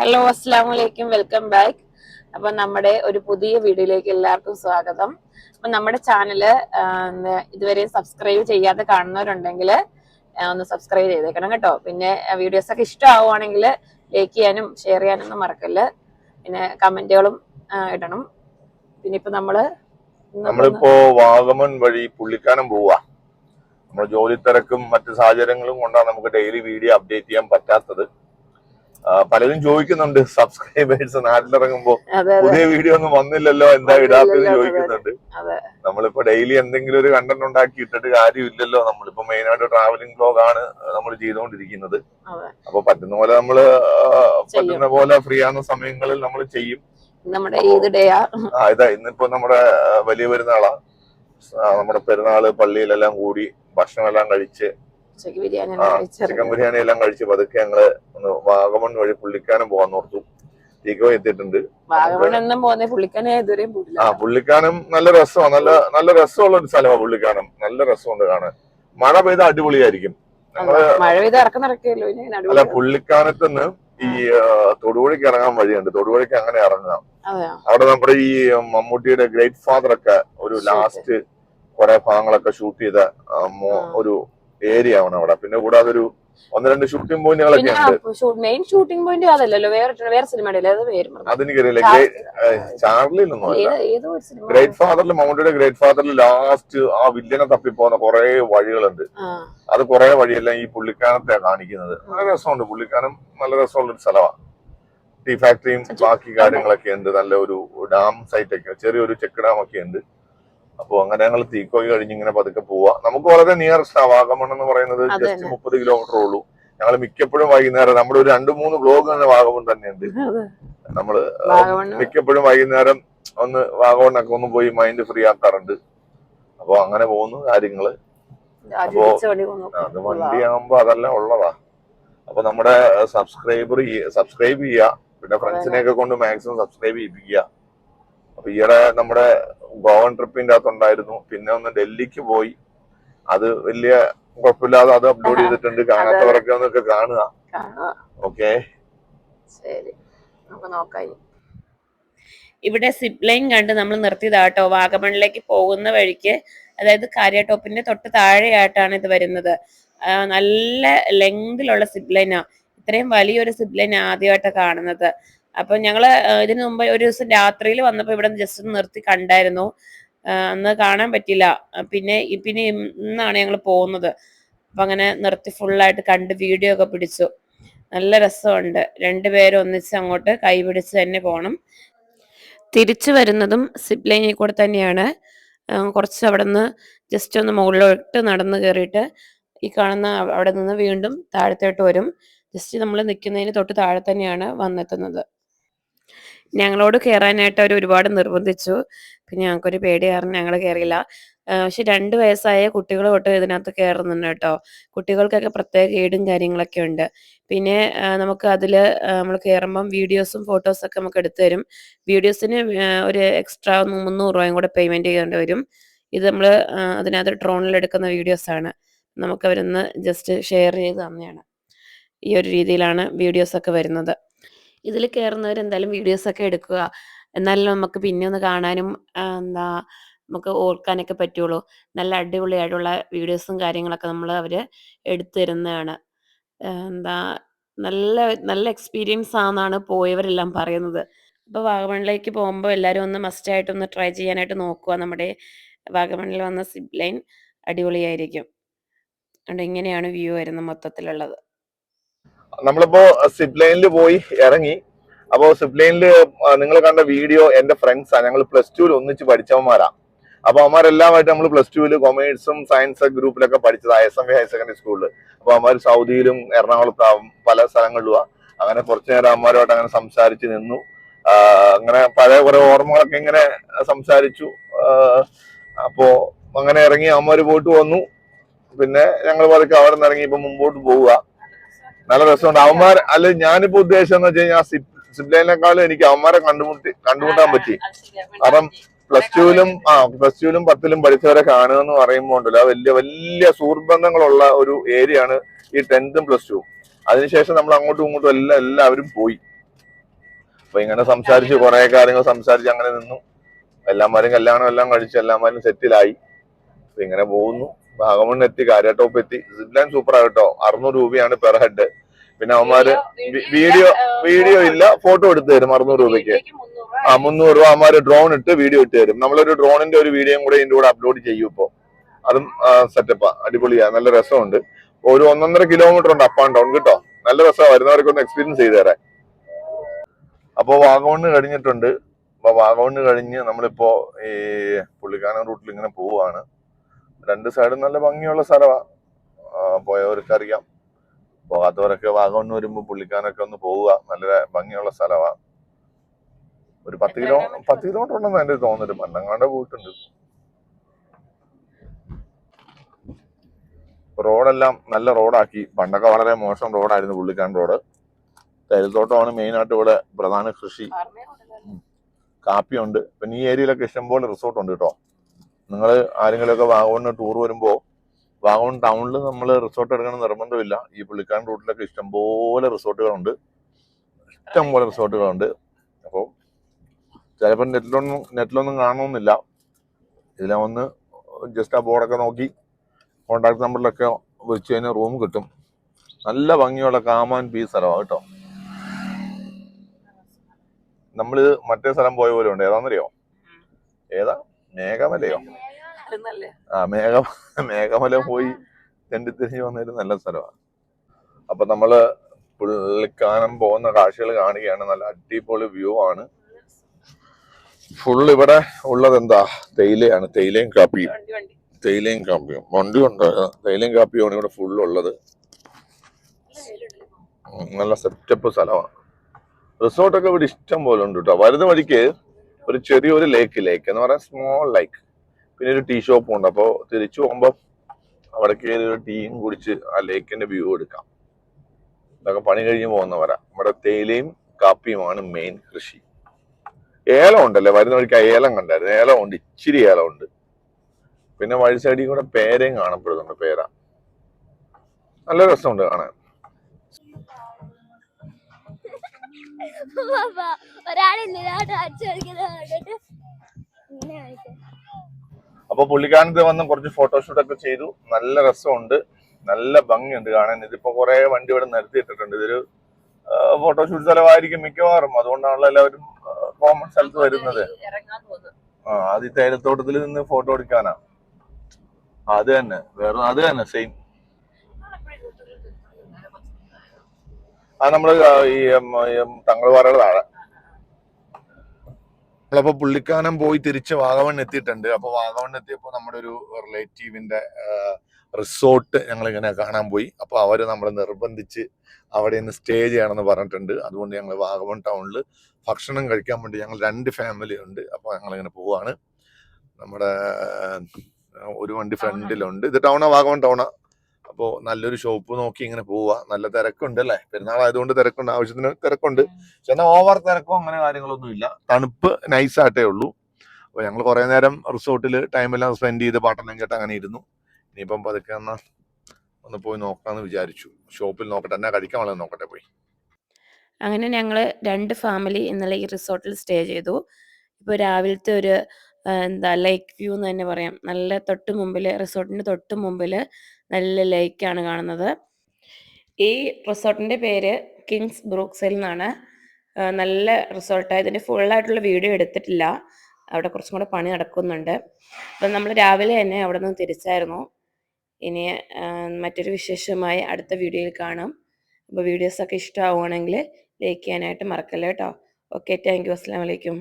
Hello അസ്സാം വലൈക്കും welcome back അപ്പൊ നമ്മുടെ ഒരു പുതിയ വീഡിയോയിലേക്ക് എല്ലാവർക്കും സ്വാഗതം. അപ്പൊ നമ്മുടെ ചാനൽ ഇതുവരെ സബ്സ്ക്രൈബ് ചെയ്യാതെ കാണുന്നവരുണ്ടെങ്കിൽ ഒന്ന് സബ്സ്ക്രൈബ് ചെയ്തേക്കണം കേട്ടോ. പിന്നെ വീഡിയോസ് ഒക്കെ ഇഷ്ടമാവുകയാണെങ്കിൽ ലൈക്ക് ചെയ്യാനും ഷെയർ ചെയ്യാനും ഒന്നും മറക്കല്ല്. പിന്നെ കമന്റുകളും ഇടണം. പിന്നെ ഇപ്പൊ ഇന്ന് നമ്മളിപ്പോ വാഗമൺ വഴി പുള്ളിക്കാനം പോവാ. നമ്മുടെ ജോലി തിരക്കും മറ്റു സാഹചര്യങ്ങളും കൊണ്ടാണ് നമുക്ക് ഡെയിലി വീഡിയോ അപ്ഡേറ്റ് ചെയ്യാൻ പറ്റാത്തത്. പലരും ചോദിക്കുന്നുണ്ട് സബ്സ്ക്രൈബേഴ്സ് നാട്ടിലിറങ്ങുമ്പോ പുതിയ വീഡിയോ ഒന്നും വന്നില്ലല്ലോ എന്താ ഇടാത്തത് ചോദിക്കുന്നുണ്ട്. നമ്മളിപ്പോ ഡെയിലി എന്തെങ്കിലും ഒരു കണ്ടന്റ് ഉണ്ടാക്കി ഇട്ടിട്ട് കാര്യമില്ലല്ലോ. നമ്മളിപ്പോ മെയിൻ ആയിട്ട് ട്രാവലിംഗ് ബ്ലോഗ് ആണ് നമ്മൾ ചെയ്തുകൊണ്ടിരിക്കുന്നത്. അപ്പൊ പറ്റുന്ന പോലെ നമ്മൾ പറ്റുന്ന പോലെ ഫ്രീ ആവുന്ന സമയങ്ങളിൽ നമ്മൾ ചെയ്യും. നമ്മുടെ ഏത് ഡേയാ ആ? ഇതാ ഇന്നിപ്പോ നമ്മുടെ വലിയ പെരുന്നാളാ. നമ്മുടെ പെരുന്നാൾ പള്ളിയിലെല്ലാം കൂടി ഭക്ഷണമെല്ലാം കഴിച്ച് ബിരിയാണി ചിക്കൻ ബിരിയാണി എല്ലാം കഴിച്ച് പതുക്കെ ഞങ്ങൾ ഒന്ന് വാഗമൺ വഴി പുള്ളിക്കാനം പോകാൻ ഓർത്തു. തീക്കോ എത്തിയിട്ടുണ്ട്. വാഗമൺ എന്നും പോകുന്ന പുള്ളിക്കാനെ ഇതുവരെയും പോയില്ല ആ പുള്ളിക്കാനും നല്ല രസമാണ് നല്ല നല്ല രസമുള്ള ഒരു സ്ഥലമാണ് പുള്ളിക്കാനം. നല്ല രസമുണ്ട് കാണാൻ. മഴ പെയ്ത അടിപൊളിയായിരിക്കും. മഴ പെയ്ത് ഇറക്കം നടക്കുകയല്ലോ അല്ല പുള്ളിക്കാനത്തുനിന്ന് പുള്ളിക്കാനത്ത് നിന്ന് ഈ തൊടുവഴിക്ക് തൊടുപുഴയ്ക്ക് ഇറങ്ങാൻ വഴിയുണ്ട്. തൊടുപുഴയ്ക്ക് അങ്ങനെ ഇറങ്ങാം. അവിടെ നമ്മുടെ ഈ മമ്മൂട്ടിയുടെ ഗ്രേറ്റ് ഫാദർ ഒക്കെ ഒരു. ലാസ്റ്റ് കുറെ ഭാഗങ്ങളൊക്കെ ഷൂട്ട് ചെയ്ത ഒരു ഏരിയ ആണ് അവിടെ. പിന്നെ കൂടാതെ ഒരു ഒന്ന് രണ്ട് ഷൂട്ടിംഗ് പോയിന്റുകളൊക്കെ ഉണ്ട്. മെയിൻ ഷൂട്ടിംഗ് പോയിന്റ് അതല്ലല്ലോ. വേറെ വേറെ സിനിമയുടെ. അതെനിക്കറിയില്ല. ചാർലിയിലൊന്നും ഗ്രേറ്റ് ഫാദറിൽ മമ്മൂട്ടിയുടെ ഗ്രേറ്റ് ഫാദറിൽ ലാസ്റ്റ് ആ വില്ലനെ തപ്പിപ്പോകുന്ന കുറെ വഴികളുണ്ട്. അത് കുറെ വഴിയെല്ലാം ഈ പുള്ളിക്കാനത്തെ കാണിക്കുന്നത്. നല്ല രസമുണ്ട്. പുള്ളിക്കാനം നല്ല രസമുള്ള ഒരു സ്ഥലമാണ് ടീ ഫാക്ടറിയും ബാക്കി കാര്യങ്ങളൊക്കെ ഉണ്ട്. നല്ല ഒരു ഡാം സൈറ്റ് ഒക്കെ ചെറിയൊരു ചെക്ക് ഡാം ഒക്കെ ഉണ്ട്. അപ്പൊ അങ്ങനെ ഞങ്ങൾ തീക്കോയി കഴിഞ്ഞ് ഇങ്ങനെ പതുക്കെ പോവാ. നമുക്ക് വളരെ നിയറസ്റ്റ് ആ വാഗമൺ എന്ന് പറയുന്നത് ജസ്റ്റ്. മുപ്പത് കിലോമീറ്റർ ഉള്ളൂ. ഞങ്ങൾ മിക്കപ്പോഴും വൈകുന്നേരം നമ്മുടെ ഒരു രണ്ട് മൂന്ന് ബ്ലോഗ് തന്നെ വാഗമൺ തന്നെയുണ്ട്. നമ്മൾ മിക്കപ്പോഴും വൈകുന്നേരം ഒന്ന് വാഗമണ്ണൊക്കെ ഒന്ന് പോയി മൈൻഡ് ഫ്രീ ആക്കാറുണ്ട്. അപ്പൊ അങ്ങനെ പോകുന്നു കാര്യങ്ങൾ. അപ്പോ-. അത് വണ്ടിയാകുമ്പോ അതെല്ലാം ഉള്ളതാ. അപ്പൊ നമ്മുടെ സബ്സ്ക്രൈബർ സബ്സ്ക്രൈബ് ചെയ്യുക പിന്നെ ഫ്രണ്ട്സിനെയൊക്കെ കൊണ്ട് മാക്സിമം സബ്സ്ക്രൈബ് ചെയ്യിപ്പിക്കുക. അപ്പൊ ഈയിടെ നമ്മുടെ ഗോവൻ ട്രിപ്പിന്റെ അകത്തുണ്ടായിരുന്നു. പിന്നെ ഒന്ന് ഡൽഹിക്ക് പോയി. അത് വലിയ കുഴപ്പമില്ലാതെ അത് അപ്ലോഡ് ചെയ്തിട്ടുണ്ട്. കാണാത്തവരൊക്കെ ഒന്നൊക്കെ കാണുക. ഓക്കെ ശരി. നമുക്ക് നോക്കാം ഇവിടെ സിപ് ലൈൻ കണ്ട് നമ്മൾ നിർത്തിയതാട്ടോ വാഗമണിലേക്ക് പോകുന്ന വഴിക്ക് അതായത് കാരിയ ടോപ്പിന്റെ തൊട്ട് താഴെയായിട്ടാണ് ഇത് വരുന്നത്. നല്ല ലെങ്തിലുള്ള സിപ് ലൈനാ ഇത്രയും വലിയൊരു സിപ് ലൈൻ ആദ്യമായിട്ടാണ് കാണുന്നത്. അപ്പൊ ഞങ്ങൾ ഇതിനു മുമ്പ് ഒരു ദിവസം രാത്രിയിൽ വന്നപ്പോൾ ഇവിടെ ജസ്റ്റ് നിർത്തി കണ്ടായിരുന്നു. അന്ന് കാണാൻ പറ്റില്ല പിന്നെ പിന്നെ ഇന്നാണ് ഞങ്ങൾ പോകുന്നത്. അപ്പൊ അങ്ങനെ നിർത്തി ഫുള്ളായിട്ട് കണ്ട് വീഡിയോ ഒക്കെ പിടിച്ചു. നല്ല രസമുണ്ട്. രണ്ടുപേരും ഒന്നിച്ച് അങ്ങോട്ട് കൈ പിടിച്ച് തന്നെ പോകണം തിരിച്ചു വരുന്നതും സിപ്പ് ലൈനിൽ കൂടെ തന്നെയാണ്. കുറച്ച് അവിടെ നിന്ന് ജസ്റ്റ് ഒന്ന് മുകളിലോട്ട് നടന്ന് കയറിയിട്ട് ഈ കാണുന്ന അവ- അവിടെ നിന്ന് വീണ്ടും താഴത്തോട്ട് വരും. ജസ്റ്റ് നമ്മൾ നിൽക്കുന്നതിന് തൊട്ട് താഴെ തന്നെയാണ് വന്നെത്തുന്നത്. ഞങ്ങളോട് കയറാനായിട്ട് അവർ ഒരുപാട് നിർബന്ധിച്ചു. പിന്നെ ഞങ്ങൾക്കൊരു പേടി കാരണം ഞങ്ങൾ കയറിയില്ല പക്ഷെ രണ്ട് വയസ്സായ കുട്ടികൾ തൊട്ട് ഇതിനകത്ത് കയറുന്നുണ്ട് കേട്ടോ. കുട്ടികൾക്കൊക്കെ പ്രത്യേക ഗൈഡും കാര്യങ്ങളൊക്കെ ഉണ്ട്. പിന്നെ നമുക്ക് അതിൽ നമ്മൾ കയറുമ്പം വീഡിയോസും ഫോട്ടോസും ഒക്കെ നമുക്ക് എടുത്തു തരും. വീഡിയോസിന് ഒരു എക്സ്ട്രാ മുന്നൂറ് രൂപയും കൂടെ പേയ്മെന്റ് ചെയ്യേണ്ടി വരും. ഇത് നമ്മൾ അതിനകത്ത് ഡ്രോണിൽ എടുക്കുന്ന വീഡിയോസ് ആണ് നമുക്ക് അവരൊന്ന് ജസ്റ്റ് ഷെയർ ചെയ്ത് തന്നെയാണ് ഈ ഒരു രീതിയിലാണ് വീഡിയോസ് ഒക്കെ വരുന്നത്. ഇതിൽ വീഡിയോസ് ഒക്കെ എടുക്കുക. എന്നാലും നമുക്ക് പിന്നെ ഒന്ന് കാണാനും എന്താ നമുക്ക് ഓർക്കാനൊക്കെ പറ്റുള്ളൂ. നല്ല അടിപൊളിയായിട്ടുള്ള വീഡിയോസും കാര്യങ്ങളൊക്കെ നമ്മൾ അവർ എടുത്തു തരുന്നതാണ്. എന്താ നല്ല നല്ല എക്സ്പീരിയൻസ് ആണെന്നാണ് പോയവരെല്ലാം പറയുന്നത്. അപ്പോൾ വാഗമണിലേക്ക് പോകുമ്പോൾ എല്ലാവരും ഒന്ന് മസ്റ്റ് ആയിട്ട് ഒന്ന് ട്രൈ ചെയ്യാനായിട്ട് നോക്കുക. നമ്മുടെ വാഗമണിൽ വന്ന സിബ് ലൈൻ അടിപൊളിയായിരിക്കും. അതുകൊണ്ട് ഇങ്ങനെയാണ് വ്യൂ വരുന്നത് മൊത്തത്തിലുള്ളത്. നമ്മളിപ്പോ സിപ്പ് ലൈനിൽ പോയി ഇറങ്ങി. അപ്പോ സിപ്പ് ലൈനിൽ നിങ്ങൾ കണ്ട വീഡിയോ എന്റെ ഫ്രണ്ട്സാണ് ഞങ്ങൾ പ്ലസ് ടുവിൽ ഒന്നിച്ച് പഠിച്ചവന്മാരാ. അപ്പൊ അവന്മാരെല്ലാമായിട്ട് നമ്മൾ പ്ലസ് ടുവിൽ കൊമേഴ്സും സയൻസ് ഗ്രൂപ്പിലൊക്കെ പഠിച്ചത് S M V higher secondary സ്കൂളിൽ അപ്പൊ അവന്മാർ സൗദിയിലും എറണാകുളത്താവും പല സ്ഥലങ്ങളിലുവാ അങ്ങനെ കുറച്ചു നേരം അവന്മാരുമായിട്ട് അങ്ങനെ സംസാരിച്ച് നിന്നു. അങ്ങനെ പഴയ കുറെ ഓർമ്മകളൊക്കെ ഇങ്ങനെ സംസാരിച്ചു. അപ്പോ അങ്ങനെ ഇറങ്ങി അവന്മാര് പോയിട്ട് വന്നു. പിന്നെ ഞങ്ങൾ പതുക്കെ അവിടെ നിന്ന് ഇറങ്ങി ഇപ്പൊ മുമ്പോട്ട് പോവുക. നല്ല രസമുണ്ട്. അവന്മാർ അല്ല ഞാനിപ്പോ ഉദ്ദേശം എന്ന് വെച്ച് കഴിഞ്ഞാൽ ലൈനിനേക്കാളും എനിക്ക് അവന്മാരെ കണ്ടുമുട്ടി കണ്ടുമുട്ടാൻ പറ്റി. കാരണം പ്ലസ് ടുവിലും ആ പ്ലസ് ടുവിലും പത്തിലും പഠിച്ചവരെ കാണുക എന്ന് പറയുമ്പോൾ ഉണ്ടല്ലോ വലിയ വലിയ സുഹൃബന്ധങ്ങളുള്ള ഒരു ഏരിയ ആണ് ഈ ടെൻത്തും പ്ലസ് ടുവും അതിനുശേഷം നമ്മൾ അങ്ങോട്ടും ഇങ്ങോട്ടും എല്ലാം എല്ലാവരും പോയി. അപ്പൊ ഇങ്ങനെ സംസാരിച്ച് കുറെ കാര്യങ്ങൾ സംസാരിച്ച് അങ്ങനെ നിന്നു. എല്ലാമാരും കല്യാണം എല്ലാം കഴിച്ച് എല്ലാമാരും സെറ്റിലായി അപ്പൊ ഇങ്ങനെ പോകുന്നു. വാഗമൺ എത്തി കാര്യട്ടോപ്പ് എത്തി. സിപ്ലൈൻ സൂപ്പർ ആകട്ടോ അറുന്നൂറ് രൂപയാണ് പെർ ഹെഡ് പിന്നെ അവന്മാര് വീഡിയോ വീഡിയോ ഇല്ല ഫോട്ടോ എടുത്തു തരും അറുന്നൂറ് രൂപയ്ക്ക്. ആ മുന്നൂറ് രൂപ അവന്മാര് ഡ്രോൺ ഇട്ട് വീഡിയോ ഇട്ട് തരും. നമ്മളൊരു ഡ്രോണിന്റെ ഒരു വീഡിയോയും കൂടെ ഇതിന്റെ കൂടെ അപ്ലോഡ് ചെയ്യും ഇപ്പോ. അതും സെറ്റപ്പാ അടിപൊളിയാ നല്ല രസമുണ്ട്. ഒരു ഒന്നൊന്നര കിലോമീറ്റർ ഉണ്ട് അപ്പ് ആൻഡ് ഡൗൺ കേട്ടോ. നല്ല രസമാണ് വരുന്നവർക്ക് ഒന്ന് എക്സ്പീരിയൻസ് ചെയ്തു തരാൻ. അപ്പൊ വാഗമണ് കഴിഞ്ഞിട്ടുണ്ട്. അപ്പൊ വാഗമണ് കഴിഞ്ഞ് നമ്മളിപ്പോ ഈ പുള്ളിക്കാനം റൂട്ടിൽ ഇങ്ങനെ പോവാണ്. രണ്ട് സൈഡും നല്ല ഭംഗിയുള്ള സ്ഥലമാണ് പോയവർക്ക് അറിയാം പോകാത്തവരൊക്കെ വാഗമണ് വരുമ്പോ പുള്ളിക്കാനൊക്കെ ഒന്ന് പോവുക. നല്ല ഭംഗിയുള്ള സ്ഥലമാണ് ഒരു പത്ത് കിലോ പത്ത് കിലോമീറ്റർ ഉണ്ടെന്ന് എന്റെ തോന്നുന്നു മണ്ണങ്ങാണ്ട് പോയിട്ടുണ്ട്. റോഡെല്ലാം നല്ല റോഡാക്കി. പണ്ടൊക്കെ വളരെ മോശം റോഡായിരുന്നു പുള്ളിക്കാൻ റോഡ്. തരുത്തോട്ടമാണ് മെയിൻ ആയിട്ട് ഇവിടെ പ്രധാന കൃഷി. കാപ്പിയുണ്ട്. പിന്നെ ഈ ഏരിയയിലൊക്കെ ഇഷ്ടംപോലെ റിസോർട്ട് ഉണ്ട് കേട്ടോ. നിങ്ങൾ ആരെങ്കിലുമൊക്കെ വാഗോണിന് ടൂർ വരുമ്പോൾ വാഗോൺ ടൗണിൽ നമ്മൾ റിസോർട്ട് എടുക്കണം നിർബന്ധമില്ല. ഈ പുള്ളിക്കാൻ റൂട്ടിലൊക്കെ ഇഷ്ടംപോലെ റിസോർട്ടുകളുണ്ട് ഇഷ്ടംപോലെ റിസോർട്ടുകളുണ്ട് അപ്പോൾ ചിലപ്പോൾ നെറ്റിലൊന്നും നെറ്റിലൊന്നും കാണണമെന്നില്ല ഇതിലെ ഒന്ന് ജസ്റ്റ് ആ ബോർഡൊക്കെ നോക്കി കോണ്ടാക്ട് നമ്പറിലൊക്കെ വിളിച്ചു കഴിഞ്ഞാൽ റൂം കിട്ടും. നല്ല ഭംഗിയുള്ള കാമൻ പീ സ്ഥലമാണ് കേട്ടോ. നമ്മൾ മറ്റേ സ്ഥലം പോയ പോലെ ഉണ്ട്. ഏതാണെന്നറിയോ ഏതാ? മേഘമലയോ? ആ മേഘ മേഘമല പോയി തെണ്ടിത്തിരിഞ്ഞ് വന്നൊരു നല്ല സ്ഥലമാണ്. അപ്പൊ നമ്മൾ പുള്ളിക്കാനം പോകുന്ന കാഴ്ചകൾ കാണുകയാണ്. നല്ല അടിപൊളി വ്യൂ ആണ്. ഫുൾ ഇവിടെ ഉള്ളത് എന്താ? തേയിലയാണ്. തേയിലയും കാപ്പിയും. തേയിലയും കാപ്പിയും. വണ്ടി ഉണ്ട്. തേയിലയും കാപ്പിയുമാണ് ഇവിടെ ഫുൾ ഉള്ളത്. നല്ല സെറ്റപ്പ് സ്ഥലമാണ്. റിസോർട്ടൊക്കെ ഇവിടെ ഇഷ്ടം പോലെ ഉണ്ട് കേട്ടോ വരുന്ന വഴിക്ക് ഒരു ചെറിയൊരു ലേക്ക് ലേക്ക് എന്ന് പറയാൻ സ്മോൾ ലേക്ക് പിന്നെ ഒരു ടീ ഷോപ്പും ഉണ്ട്. അപ്പോൾ തിരിച്ചു പോകുമ്പോൾ അവിടെ കയറി ഒരു ടീയും കുടിച്ച് ആ ലേക്കിന്റെ വ്യൂ എടുക്കാം. ഇതൊക്കെ പണി കഴിഞ്ഞ് പോകുന്നവരാ. നമ്മുടെ തേയിലയും കാപ്പിയുമാണ് മെയിൻ കൃഷി. ഏലം ഉണ്ടല്ലേ? വരുന്ന വഴിക്ക് ഏലം കണ്ടായിരുന്നു. ഏലം ഉണ്ട്. ഇച്ചിരി ഏലം ഉണ്ട്. പിന്നെ വഴി സൈഡിൽ കൂടെ പേരയും കാണപ്പെടുന്നുണ്ട് പേര. നല്ല രസമുണ്ട് കാണാൻ. ഒരാളെ നിരാട്ട് അടിച്ചു കളിക്കുന്നത് കണ്ടിട്ട് ഇങ്ങനെ കാണിക്കും. അപ്പൊ പുള്ളിക്കാനത്ത് വന്ന് കുറച്ച് ഫോട്ടോഷൂട്ട് ഒക്കെ ചെയ്തു. നല്ല രസമുണ്ട്. നല്ല ഭംഗിയുണ്ട് കാണാൻ. ഇതിപ്പോ കുറെ വണ്ടി ഇവിടെ നിർത്തിയിട്ടിട്ടുണ്ട്. ഇതൊരു ഫോട്ടോഷൂട്ട് സ്ഥലമായിരിക്കും മിക്കവാറും. അതുകൊണ്ടാണല്ലോ എല്ലാവരും കോമൺ സ്ഥലത്ത് വരുന്നത്. ആ അത് ഈ തേയിലത്തോട്ടത്തിൽ നിന്ന് ഫോട്ടോ എടുക്കാനാ. ആ, അത് തന്നെ. വേറെ അത് തന്നെ. സെയിം അത് നമ്മൾ ആ ഈ തങ്ങൾവാറയുടെ താഴെ. നമ്മളപ്പോ പുള്ളിക്കാനം പോയി തിരിച്ച് വാഗവൺ എത്തിയിട്ടുണ്ട്. അപ്പൊ വാഗവൺ എത്തിയപ്പോ നമ്മുടെ ഒരു റിലേറ്റീവിന്റെ റിസോർട്ട് ഞങ്ങൾ ഇങ്ങനെ കാണാൻ പോയി. അപ്പൊ അവർ നമ്മളെ നിർബന്ധിച്ച് അവിടെ നിന്ന് സ്റ്റേ ചെയ്യണമെന്ന് പറഞ്ഞിട്ടുണ്ട്. അതുകൊണ്ട് ഞങ്ങൾ വാഗവൺ ടൗണിൽ ഭക്ഷണം കഴിക്കാൻ വേണ്ടി ഞങ്ങൾ രണ്ട് ഫാമിലി ഉണ്ട്. അപ്പൊ ഞങ്ങൾ ഇങ്ങനെ പോവാണ്. നമ്മുടെ ഒരു വണ്ടി ഫ്രണ്ടിലുണ്ട്. ഇത് ടൗണാ? വാഗവൺ ടൗണാ? അപ്പോൾ നല്ലൊരു ഷോപ്പ് നോക്കി ഇങ്ങനെ പോവുക നല്ല തിരക്കുണ്ട് അല്ലേ പെരുന്നാൾ ആയതുകൊണ്ട് തിരക്കുണ്ട്. ആവശ്യത്തിന് തിരക്കുണ്ട്. പക്ഷെ എന്നാൽ ഓവർ തിരക്കോ അങ്ങനെ കാര്യങ്ങളൊന്നും ഇല്ല. തണുപ്പ് നൈസായിട്ടേ ഉള്ളൂ. അപ്പോൾ ഞങ്ങൾ കുറേ നേരം റിസോർട്ടിൽ ടൈമെല്ലാം സ്പെൻഡ് ചെയ്ത് പാട്ടെല്ലാം കേട്ട് അങ്ങനെ ഇരുന്നു. ഇനിയിപ്പം പതുക്കെ എന്നാ ഒന്ന് പോയി നോക്കാന്ന് വിചാരിച്ചു. ഷോപ്പിൽ നോക്കട്ടെ. എന്നാ കഴിക്കാൻ വളരെ നോക്കട്ടെ പോയി. അങ്ങനെ ഞങ്ങൾ രണ്ട് ഫാമിലി ഇന്നലെ ഈ റിസോർട്ടിൽ സ്റ്റേ ചെയ്തു. ഇപ്പോൾ രാവിലത്തെ ഒരു എന്താ ലേക്ക് വ്യൂ എന്ന് തന്നെ പറയാം. നല്ല തൊട്ട് മുമ്പിൽ റിസോർട്ടിന്റെ തൊട്ട് മുമ്പിൽ നല്ല ലേക്കാണ് കാണുന്നത്. ഈ റിസോർട്ടിന്റെ പേര് കിങ്സ് ബ്രൂക്സിൽ നിന്നാണ്. നല്ല റിസോർട്ടാണ് ഇതിന്റെ ഫുള്ളായിട്ടുള്ള വീഡിയോ എടുത്തിട്ടില്ല. അവിടെ കുറച്ചും കൂടെ പണി നടക്കുന്നുണ്ട്. അപ്പം നമ്മൾ രാവിലെ തന്നെ അവിടെ നിന്ന് തിരിച്ചായിരുന്നു. ഇനി മറ്റൊരു വിശേഷമായി അടുത്ത വീഡിയോയിൽ കാണാം. അപ്പോൾ വീഡിയോസൊക്കെ ഇഷ്ടമാവുകയാണെങ്കിൽ ലൈക്ക് ചെയ്യാനായിട്ട് മറക്കല്ലേ കേട്ടോ. ഓക്കെ താങ്ക് യു അസ്സാം വലൈക്കും